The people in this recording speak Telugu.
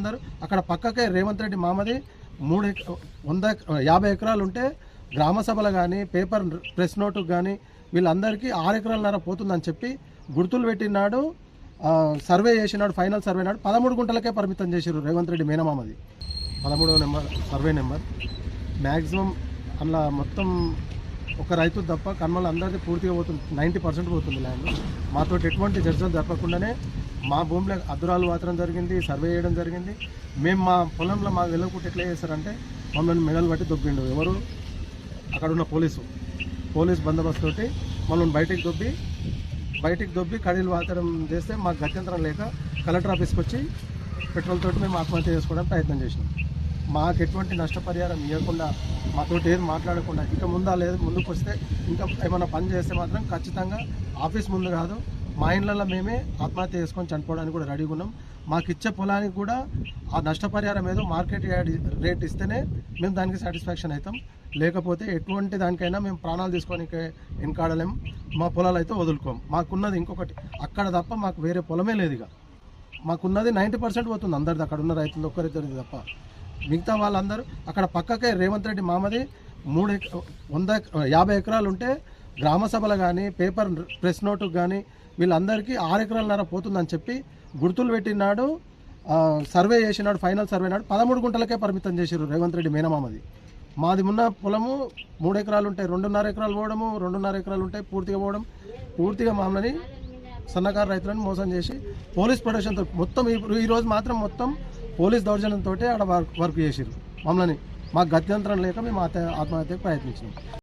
అందరూ అక్కడ పక్కకే రేవంత్ రెడ్డి మామది. మూడు వంద యాభై ఎకరాలు ఉంటే గ్రామ సభలు కానీ పేపర్ ప్రెస్ నోటు కానీ వీళ్ళందరికీ ఆరు ఎకరాలన్నర పోతుందని చెప్పి గుర్తులు పెట్టినాడు. సర్వే చేసినాడు ఫైనల్ సర్వే నాడు. పదమూడు గుంటలకే పరిమితం చేశారు రేవంత్ రెడ్డి మేనమామది. పదమూడవ నెంబర్ సర్వే నెంబర్. మ్యాక్సిమం అందులో మొత్తం ఒక రైతు తప్ప కన్మలు అందరిది పూర్తిగా పోతుంది. నైంటీ పర్సెంట్ పోతుంది ల్యాండ్. మాతో ఎటువంటి చర్చలు జరపకుండానే మా భూమిలో అద్దురాలు మాత్రం జరిగింది సర్వే చేయడం జరిగింది. మేము మా పొలంలో మా వెళ్ళకుంటే ఎట్లా చేస్తారంటే మమ్మల్ని మెడలు పట్టి దొబ్బిండు. ఎవరు? అక్కడ ఉన్న పోలీసు. పోలీస్ బందోబస్తు తోటి మమ్మల్ని బయటికి దొబ్బి బయటికి దొబ్బి కడీలు వాతడం చేస్తే మాకు గత్యంతరం లేక కలెక్టర్ ఆఫీస్కి వచ్చి పెట్రోల్ తోటి మేము ఆత్మహత్య చేసుకోవడానికి ప్రయత్నం చేసినాం. మాకు ఎటువంటి నష్టపరిహారం ఇవ్వకుండా మాతో ఏది మాట్లాడకుండా ఇంకా ముందా లేదు ముందుకు వస్తే ఇంకా ఏమైనా పని చేస్తే మాత్రం ఖచ్చితంగా ఆఫీస్ ముందు కాదు మా ఇండ్లలో మేమే ఆత్మహత్య చేసుకొని చనిపోవడానికి కూడా రెడీగా ఉన్నాం. మాకు ఇచ్చే పొలానికి కూడా ఆ నష్టపరిహారం ఏదో మార్కెట్ రేట్ ఇస్తేనే మేము దానికి సాటిస్ఫాక్షన్ అవుతాం. లేకపోతే ఎటువంటి దానికైనా మేము ప్రాణాలు తీసుకొని వెనకాడలేం మా పొలాలు అయితే వదులుకోం. మాకున్నది ఇంకొకటి అక్కడ తప్ప మాకు వేరే పొలమే లేదు ఇక. మాకున్నది నైంటీ పర్సెంట్ పోతుంది అందరిది అక్కడ ఉన్న రైతులు ఒక్కరిద్దరిది తప్ప. మిగతా వాళ్ళందరూ అక్కడ పక్కకే రేవంత్ రెడ్డి మామది మూడు ఎక- వంద యాభై ఎకరాలు ఉంటే గ్రామ సభలు కానీ పేపర్ ప్రెస్ నోటుకు కానీ వీళ్ళందరికీ ఆరు ఎకరాలన్నర పోతుందని చెప్పి గుర్తులు పెట్టినాడు సర్వే చేసినాడు ఫైనల్ సర్వే నాడు పదమూడు గుంటలకే పరిమితం చేశారు రేవంత్ రెడ్డి మేనమామది. మాది ఉన్న పొలము మూడు ఎకరాలు ఉంటాయి. రెండున్నర ఎకరాలు పోవడము రెండున్నర ఎకరాలు ఉంటాయి పూర్తిగా పోవడం. పూర్తిగా మామూలని సన్నకారు రైతులను మోసం చేసి పోలీస్ ప్రొటెక్షన్తో మొత్తం ఈ రోజు మాత్రం మొత్తం పోలీస్ దౌర్జన్యంతో ఆడ వర్క్ వర్క్ చేసిరు మమ్మల్ని మాకు గత్యంతరం లేక మేము ఆత్మహత్యకు ప్రయత్నించినాం.